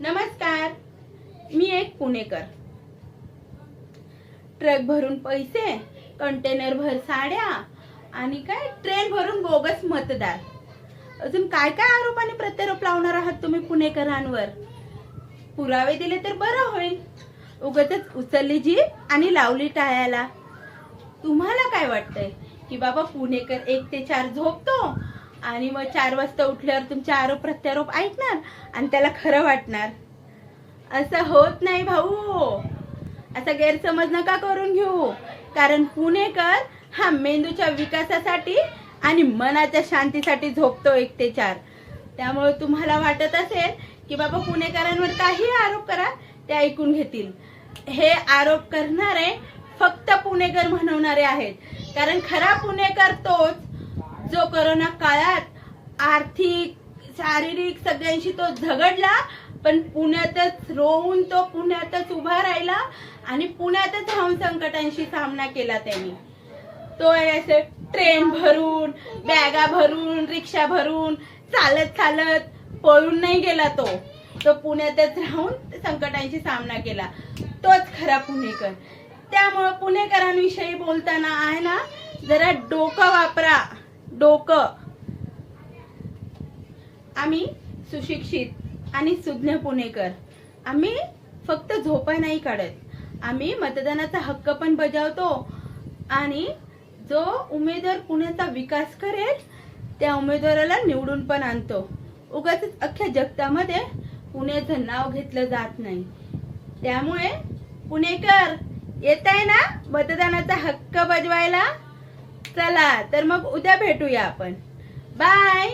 नमस्कार मी एक पुणेकर. ट्रक भरून पैसे कंटेनर भर साड्या आणि काय ट्रेन भरून बोगस मतदार. अजून काय काय आरोप आणि प्रत्यारोप लावणार आहात तुम्ही पुणेकरांवर? पुरावे दिले तर बरं होईल. उगच उचलली जीप आणि लावली टाळ्याला. तुम्हाला काय वाटतंय की बाबा पुणेकर एक ते चार झोपतो आणि मग चार वाजता उठल्यावर तुमचे आरोप प्रत्यारोप ऐकणार आणि त्याला खरं वाटणार. असं होत नाही भाऊ. असा गैरसमज नका करून घेऊ. कारण पुणेकर हा मेंदूच्या विकासासाठी आणि मनाच्या शांतीसाठी झोपतो एक ते चार. त्यामुळे तुम्हाला वाटत असेल की बाबा पुणेकरांवर काही आरोप करा ते ऐकून घेतील. हे आरोप करणारे फक्त पुणेकर म्हणवणारे आहेत. कारण खरा पुणेकर तोच जो करोना काळात आर्थिक शारीरिक सगळ्यांशी तो झगडला पण पुण्यातच रोवून तो पुण्यातच उभा राहिला आणि पुण्यातच राहून संकटांशी सामना केला त्यांनी. तो असे ट्रेन भरून बॅगा भरून रिक्षा भरून चालत चालत पळून नाही गेला तो. तो पुण्यातच राहून संकटांशी सामना केला. तोच खरा पुणेकर. त्यामुळं पुणेकरांविषयी बोलताना आहे ना जरा डोकं वापरा. डोकं. आम्ही सुशिक्षित आणि सुज्ञ पुणेकर. आम्ही फक्त झोपा नाही काढत. आम्ही मतदानाचा हक्क पण बजावतो आणि जो उमेदवार पुण्याचा विकास करेल त्या उमेदवाराला निवडून पण आणतो. उगाच अख्ख्या जगतामध्ये पुण्याचं नाव घेतलं जात नाही. त्यामुळे पुणेकर येत आहे ना मतदानाचा हक्क बजवायला? चला तर मग उद्या भेटूया आपण. बाय